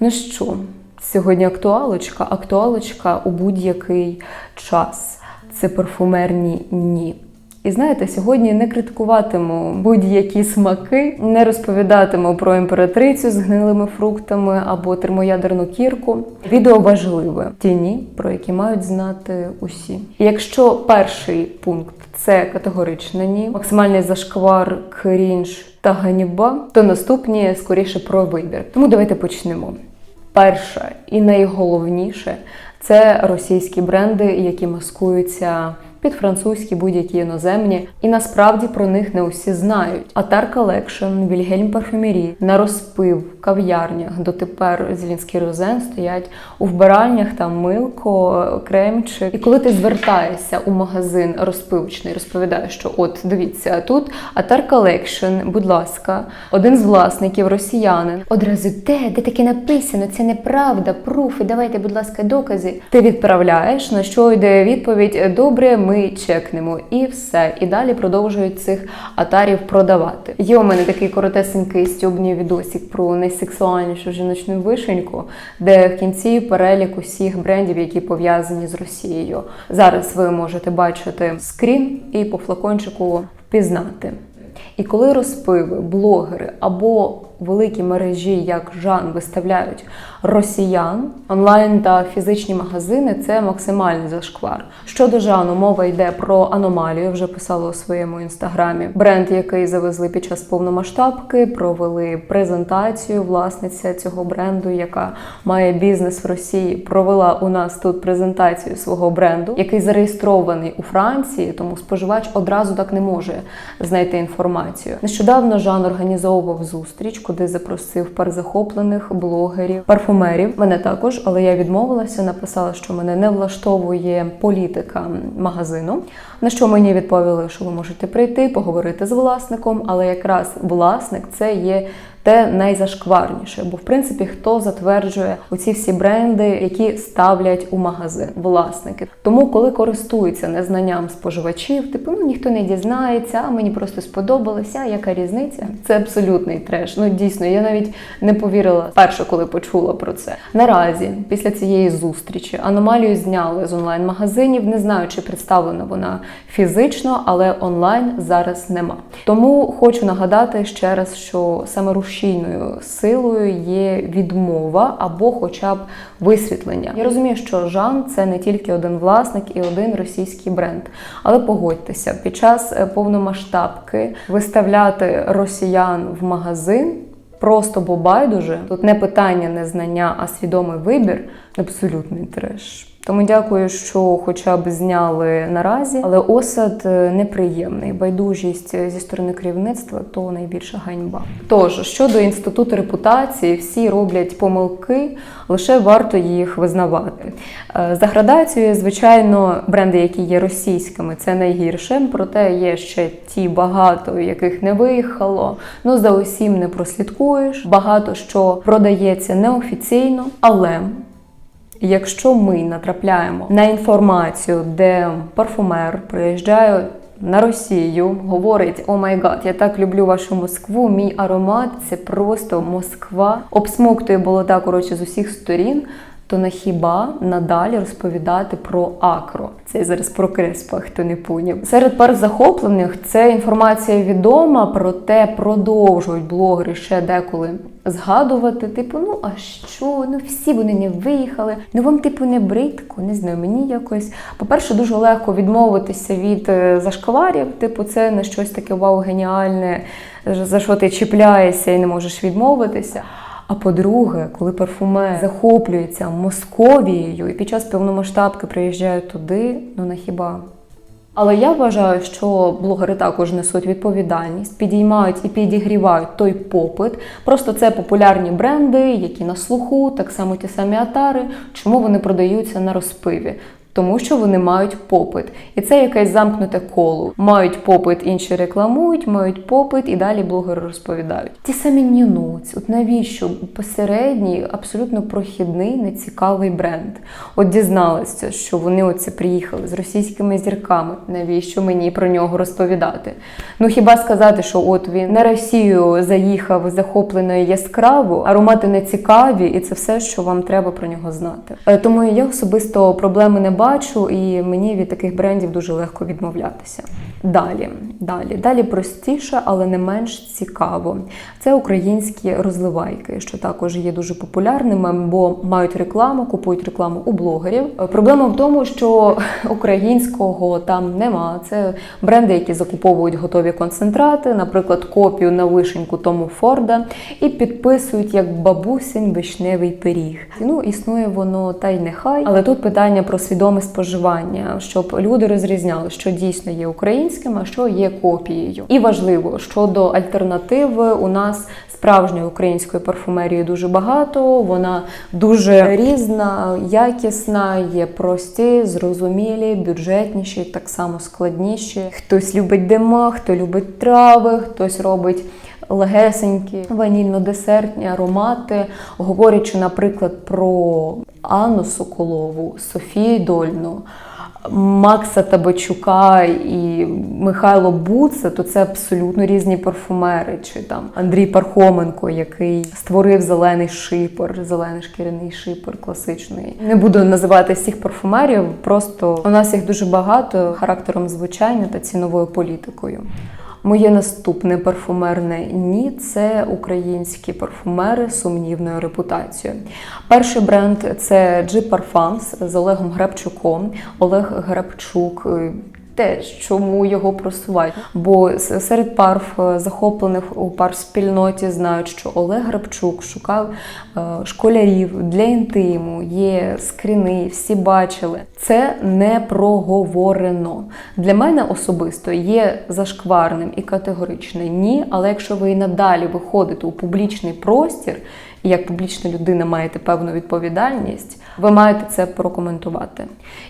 Ну що, сьогодні актуалочка, актуалочка у будь-який час. Це парфумерні ні. І знаєте, сьогодні не критикуватиму будь-які смаки, не розповідатиму про імператрицю з гнилими фруктами або термоядерну кірку. Відео важливе ті ні, про які мають знати усі. І якщо перший пункт це категоричне ні, максимальний зашквар, крінж та ганьба, то наступні скоріше про вибір. Тому давайте почнемо. Перше і найголовніше це російські бренди, які маскуються під французькі будь-які іноземні, і насправді про них не усі знають. Атар Collection, Вільгельм Парфюмері, на розпив кав'ярнях дотепер Зелінський Розен стоять у вбиральнях там милко, кремчик. І коли ти звертаєшся у магазин розпивочний, розповідаєш, що от дивіться, тут Атар Collection, будь ласка, один з власників росіянин. Одразу де, де таке написано? Це неправда, пруфи, давайте, будь ласка, докази. Ти відправляєш, на що йде відповідь Добре, ми чекнемо, і все. І далі продовжують цих атарів продавати. Є у мене такий коротесенький стьобний відосик про найсексуальнішу жіночну вишеньку, де в кінці перелік усіх брендів, які пов'язані з Росією. Зараз ви можете бачити скрін і по флакончику впізнати. І коли розпиви, блогери або великі мережі, як Жан, виставляють росіян, онлайн та фізичні магазини це максимальний зашквар. Щодо Жану, мова йде про аномалію. Вже писала у своєму інстаграмі. Бренд, який завезли під час повномасштабки, провели презентацію. Власниця цього бренду, яка має бізнес в Росії, провела у нас тут презентацію свого бренду, який зареєстрований у Франції, тому споживач одразу так не може знайти інформацію. Нещодавно Жан організовував зустріч, куди запросив пар захоплених блогерів, парфумерів. Мене також, але я відмовилася. Написала, що мене не влаштовує політика магазину. На що мені відповіли, що ви можете прийти, поговорити з власником, але якраз власник це є. Те найзашкварніше, бо в принципі хто затверджує оці всі бренди, які ставлять у магазин власники. Тому, коли користуються незнанням споживачів, типу ну ніхто не дізнається, а мені просто сподобалося. Яка різниця? Це абсолютний треш. Ну дійсно, я навіть не повірила перше, коли почула про це. Наразі, після цієї зустрічі, аномалію зняли з онлайн-магазинів. Не знаю, чи представлена вона фізично, але онлайн зараз нема. Тому хочу нагадати ще раз, що саме рушійною силою є відмова або, хоча б висвітлення. Я розумію, що Жан це не тільки один власник і один російський бренд. Але погодьтеся, під час е, повномасштабки виставляти росіян в магазин. Просто бо байдуже тут не питання незнання, а свідомий вибір абсолютний треш. Тому дякую, що хоча б зняли наразі, але осад е, неприємний. Байдужість е, зі сторони керівництва то найбільша ганьба. Тож щодо інституту репутації, всі роблять помилки, лише варто їх визнавати. Е, За градацією, звичайно, бренди, які є російськими, це найгірше. Проте є ще ті багато, яких не виїхало. Ну за усім не прослідкуєш. Багато що продається неофіційно, але. Якщо ми натрапляємо на інформацію, де парфумер приїжджає на Росію, говорить: О май гад, я так люблю вашу Москву, мій аромат це просто Москва, обсмоктує болота коротше з усіх сторін. То на хіба надалі розповідати про акро? Це я зараз про креспа, хто не поняв. Серед пар захоплених це інформація відома, проте продовжують блогери ще деколи згадувати. Типу, ну а що? Ну всі вони не виїхали. Ну вам, типу, не бридко, не знаю, мені якось. По-перше, дуже легко відмовитися від е, зашкварів. Типу, це не щось таке вау, геніальне, за що ти чіпляєшся і не можеш відмовитися. А по-друге, коли парфумер захоплюється Московією і під час повномасштабки приїжджають туди, ну на хіба. Але я вважаю, що блогери також несуть відповідальність, підіймають і підігрівають той попит. Просто це популярні бренди, які на слуху, так само ті самі атари. Чому вони продаються на розпиві? Тому що вони мають попит, і це якесь замкнуте коло. Мають попит, інші рекламують, мають попит, і далі блогери розповідають. Ті самі нюнуц, от навіщо посередній, абсолютно прохідний, нецікавий бренд. От дізналася, що вони оце приїхали з російськими зірками. Навіщо мені про нього розповідати? Ну хіба сказати, що от він на Росію заїхав захоплено яскраво, аромати не цікаві, і це все, що вам треба про нього знати. Е, Тому я особисто проблеми не бачу, і мені від таких брендів дуже легко відмовлятися. Далі, далі, далі простіше, але не менш цікаво. Це українські розливайки, що також є дуже популярними, бо мають рекламу, купують рекламу у блогерів. Проблема в тому, що українського там нема. Це бренди, які закуповують готові концентрати, наприклад, копію на вишеньку Тому Форда, і підписують як бабусин вишневий пиріг. Ну існує воно та й нехай, але тут питання про свідоме споживання, щоб люди розрізняли, що дійсно є українським, а що є копією. І важливо щодо альтернативи, у нас справжньої української парфумерії дуже багато. Вона дуже різна, якісна, є прості, зрозумілі, бюджетніші, так само складніші. Хтось любить дима, хто любить трави, хтось робить. Легесенькі ванільно-десертні аромати, говорячи, наприклад, про Анну Соколову, Софію Дольну, Макса Табачука і Михайло Буца, то це абсолютно різні парфумери. Чи там Андрій Пархоменко, який створив зелений шипер, зелений шкіряний шипер класичний. Не буду називати всіх парфумерів, просто у нас їх дуже багато характером звучання та ціновою політикою. Моє наступне парфумерне ні це українські парфумери сумнівною репутацією. Перший бренд це G Parfums з Олегом Гребчуком. Олег Гребчук. Е, Теж чому його просувають? Бо серед парф е, захоплених у парф-спільноті знають, що Олег Грабчук шукав е, школярів для інтиму, є скріни, всі бачили. Це не проговорено. Для мене особисто є зашкварним і категоричним ні. Але якщо ви і надалі виходите у публічний простір, як публічна людина маєте певну відповідальність, ви маєте це прокоментувати.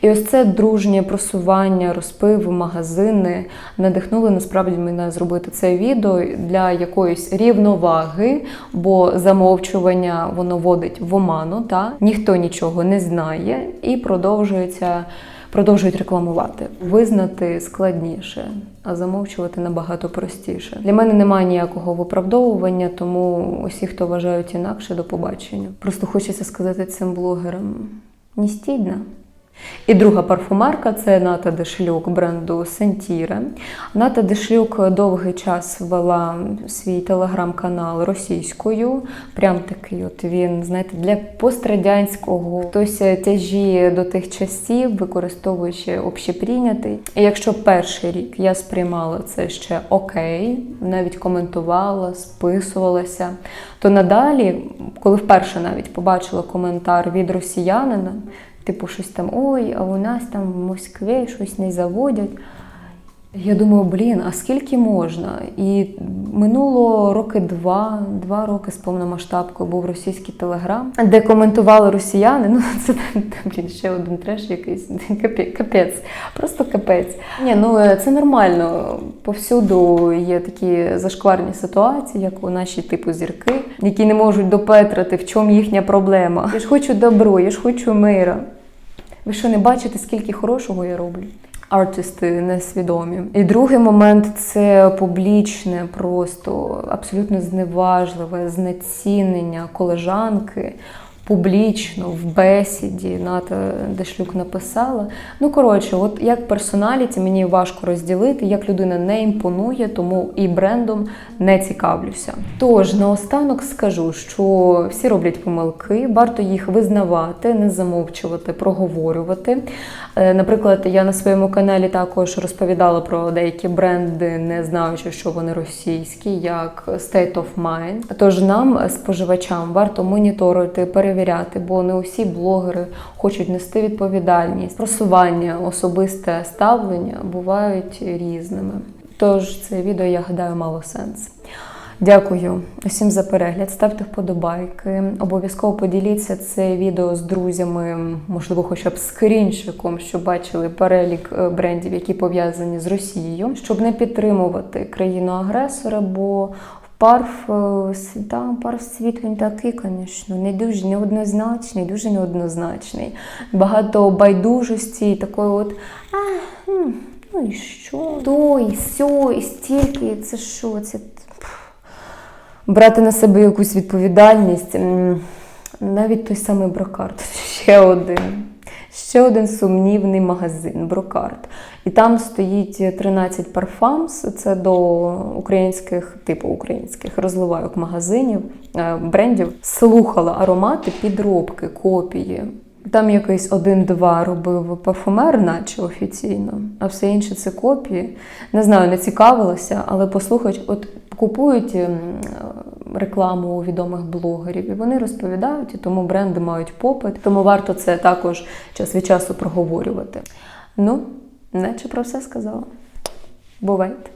І ось це дружнє просування, розпив, магазини надихнули насправді мене зробити це відео для якоїсь рівноваги, бо замовчування воно водить в оману, та ніхто нічого не знає і продовжується. Продовжують рекламувати. Визнати складніше, а замовчувати набагато простіше. Для мене немає ніякого виправдовування, тому усі, хто вважають інакше, до побачення. Просто хочеться сказати цим блогерам: не стідно. І друга парфумерка це Ната Дешлюк бренду Сентіре. Ната Дешлюк довгий час вела свій телеграм-канал російською. Прям такий, от він, знаєте, для пострадянського хтось тяжіє до тих часів, використовуючи общеприйнятий. І якщо перший рік я сприймала це ще окей, навіть коментувала, списувалася, то надалі, коли вперше навіть побачила коментар від росіянина. Типу, щось там, ой, а у нас там в Москві щось не заводять. Я думаю, блін, а скільки можна? І минуло роки два, два роки з повномасштабкою був російський телеграм, де коментували росіяни. Ну це блін, ще один треш якийсь Капе- капець, просто капець. Ні, ну е, це нормально. Повсюду є такі зашкварні ситуації, як у наші типу зірки, які не можуть допетрити, в чому їхня проблема. Я ж хочу добро, я ж хочу мира. Ви що не бачите, скільки хорошого я роблю? Артисти несвідомі. І другий момент це публічне, просто абсолютно зневажливе знецінення колежанки. Публічно в бесіді Ната Дешлюк написала. Ну коротше, от як персоналіті мені важко розділити, як людина не імпонує, тому і брендом не цікавлюся. Тож наостанок скажу, що всі роблять помилки, варто їх визнавати, не замовчувати, проговорювати. Е, Наприклад, я на своєму каналі також розповідала про деякі бренди, не знаючи, що вони російські, як State of Mind. Тож нам, споживачам, варто моніторити, перевіряти, бо не усі блогери хочуть нести відповідальність. Просування, особисте ставлення бувають різними. Тож це відео, я гадаю, мало сенс. Дякую усім за перегляд. Ставте вподобайки. Обов'язково поділіться це відео з друзями, можливо, хоча б скріншиком, щоб бачили перелік е, брендів, які пов'язані з Росією, щоб не підтримувати країну-агресора, бо Парф, е, та, парф світ він такий, звісно, не дуже неоднозначний, дуже неоднозначний. Багато байдужості такої от. А, ну і що? То, і сьо, і стільки, це що? Це брати на себе якусь відповідальність. Навіть той самий брокарт, ще один. Ще один сумнівний магазин Брокарт. І там стоїть 13 парфамс. Це до українських, типу українських розливайок магазинів, е, брендів. Слухала аромати, підробки, копії. Там якийсь один-два робив парфумер, наче офіційно, а все інше це копії. Не знаю, не цікавилася, але послухач, от купують ем, рекламу у відомих блогерів, і вони розповідають, і тому бренди мають попит. Тому варто це також час від часу проговорювати. Ну, наче про все сказала. Бувайте!